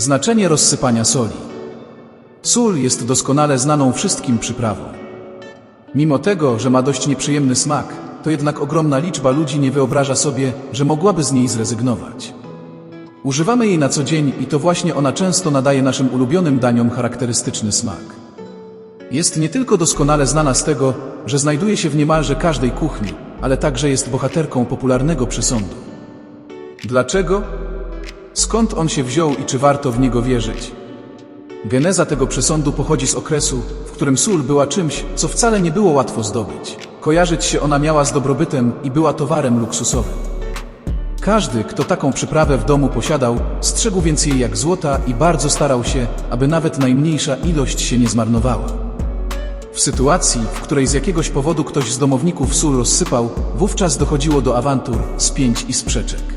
Znaczenie rozsypania soli. Sól jest doskonale znaną wszystkim przyprawą. Mimo tego, że ma dość nieprzyjemny smak, to jednak ogromna liczba ludzi nie wyobraża sobie, że mogłaby z niej zrezygnować. Używamy jej na co dzień i to właśnie ona często nadaje naszym ulubionym daniom charakterystyczny smak. Jest nie tylko doskonale znana z tego, że znajduje się w niemalże każdej kuchni, ale także jest bohaterką popularnego przysądu. Dlaczego? Skąd on się wziął i czy warto w niego wierzyć? Geneza tego przesądu pochodzi z okresu, w którym sól była czymś, co wcale nie było łatwo zdobyć. Kojarzyć się ona miała z dobrobytem i była towarem luksusowym. Każdy, kto taką przyprawę w domu posiadał, strzegł więc jej jak złota i bardzo starał się, aby nawet najmniejsza ilość się nie zmarnowała. W sytuacji, w której z jakiegoś powodu ktoś z domowników sól rozsypał, wówczas dochodziło do awantur, spięć i sprzeczek.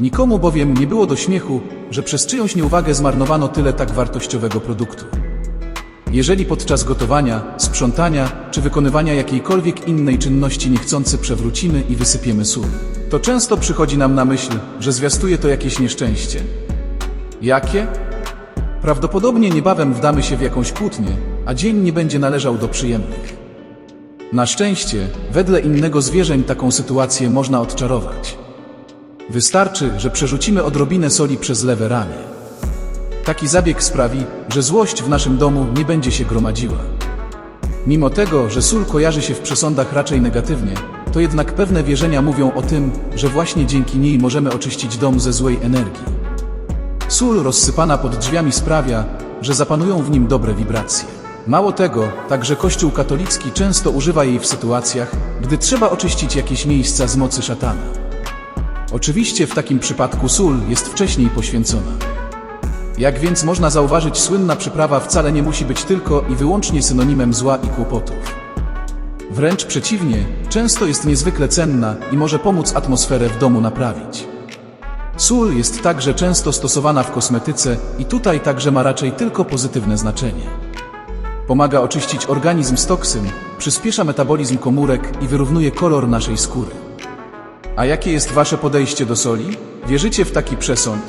Nikomu bowiem nie było do śmiechu, że przez czyjąś nieuwagę zmarnowano tyle tak wartościowego produktu. Jeżeli podczas gotowania, sprzątania czy wykonywania jakiejkolwiek innej czynności niechcący przewrócimy i wysypiemy sól, to często przychodzi nam na myśl, że zwiastuje to jakieś nieszczęście. Jakie? Prawdopodobnie niebawem wdamy się w jakąś kłótnię, a dzień nie będzie należał do przyjemnych. Na szczęście, wedle innego zwierzeń taką sytuację można odczarować. Wystarczy, że przerzucimy odrobinę soli przez lewe ramię. Taki zabieg sprawi, że złość w naszym domu nie będzie się gromadziła. Mimo tego, że sól kojarzy się w przesądach raczej negatywnie, to jednak pewne wierzenia mówią o tym, że właśnie dzięki niej możemy oczyścić dom ze złej energii. Sól rozsypana pod drzwiami sprawia, że zapanują w nim dobre wibracje. Mało tego, także Kościół katolicki często używa jej w sytuacjach, gdy trzeba oczyścić jakieś miejsca z mocy szatana. Oczywiście w takim przypadku sól jest wcześniej poświęcona. Jak więc można zauważyć, słynna przyprawa wcale nie musi być tylko i wyłącznie synonimem zła i kłopotów. Wręcz przeciwnie, często jest niezwykle cenna i może pomóc atmosferę w domu naprawić. Sól jest także często stosowana w kosmetyce i tutaj także ma raczej tylko pozytywne znaczenie. Pomaga oczyścić organizm z toksyn, przyspiesza metabolizm komórek i wyrównuje kolor naszej skóry. A jakie jest Wasze podejście do soli? Wierzycie w taki przesąd,